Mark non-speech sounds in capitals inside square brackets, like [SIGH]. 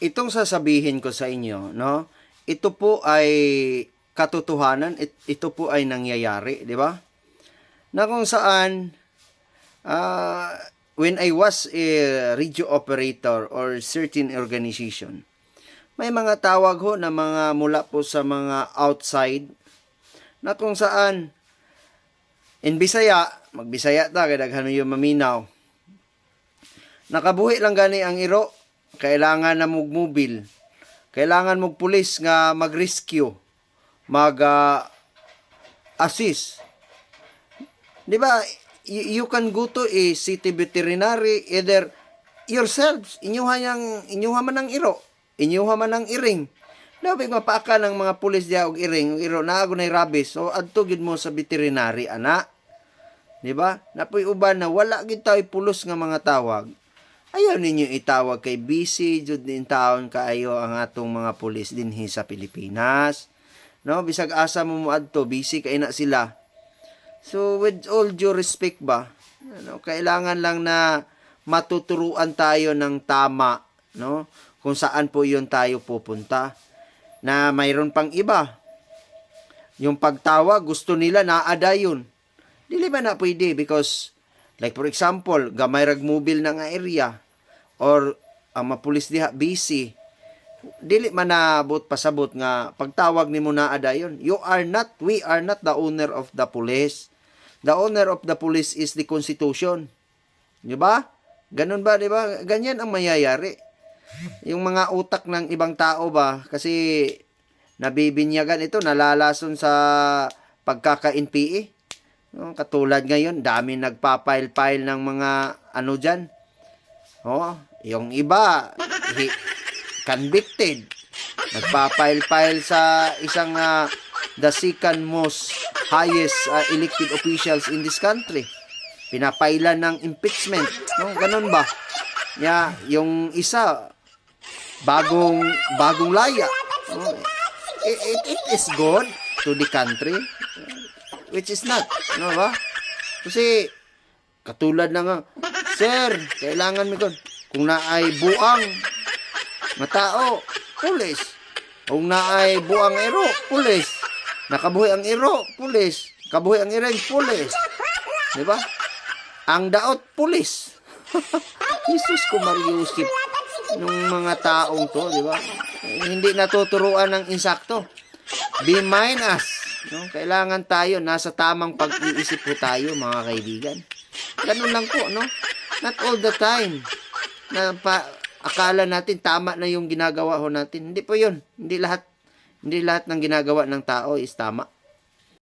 itong sasabihin ko sa inyo, no? Ito po ay katotohanan, it- ito po ay nangyayari, di ba? Na kung saan ah, when I was a radio operator or certain organization, may mga tawag ho na mga mula po sa mga outside na kung saan in Bisaya, magbisaya ta, kaya daghan mo yung maminaw. Nakabuhi lang gani ang iro, kailangan na mog mobile. Kailangan mog pulis nga mag-rescue, mag ah, assist. 'Di ba? Y- you can go to a city veterinary either yourselves, inyuha yang inyuha man ang iro, inyuha man ang iring. Dapat mapaka ng mga pulis diya og iring, og iro na nay rabies. So adto gid mo sa veterinary ana. Di ba? Napoy uban na wala gid tayo pulos nga mga tawag. Ayaw ninyo itawag kay busy jud din taon kaayo ang atong mga pulis dinhi sa Pilipinas. No, bisag asa mo moadto, busy kay na sila. So with all due respect ba, ano, kailangan lang na matuturuan tayo ng tama, no? Kung saan po 'yon tayo pupunta. Na mayroon pang iba. Yung pagtawag, gusto nila naada yun. Dili ba na pwede because like for example, gamay rag mobile na nga area or ang mapulis diha busy. Dili man nabot pasabot nga pagtawag nimo na ada yun. You are not, we are not the owner of the police. The owner of the police is the constitution. Di ba? Ganun ba, di ba? Ganyan ang mayayari. Yung mga utak ng ibang tao ba, kasi nabibinyagan ito, nalalason sa pagkaka-NPA. No, katulad ngayon, dami nagpa-file-file ng mga ano dyan. Oh, yung iba, hi- convicted. Nagpa-file-file sa isang ah, the second most highest ah, elected officials in this country. Pinapailan ng impeachment. No, ganun ba? Ya, yung isa bagong bagong laya. No, it, it, it is good to the country which is not, no ba? Kasi katulad na nga, sir, kailangan mi kon kung naay buang nga tao, pulis. Kung naay buang ero, pulis. Nakabuhi ang ero, pulis. Kabuhi ang ireng, pulis. Di ba? Ang daot, pulis. [LAUGHS] Jesus ko Mariusip nung mga taong to, di ba? Hindi natuturuan ng insakto. Be mine us. No? Kailangan tayo, nasa tamang pag-iisip po tayo, mga kaibigan. Ganun lang po, no? Not all the time. Na pa, akala natin tama na yung ginagawa ho natin. Hindi po yun. Hindi lahat, hindi lahat ng ginagawa ng tao is tama.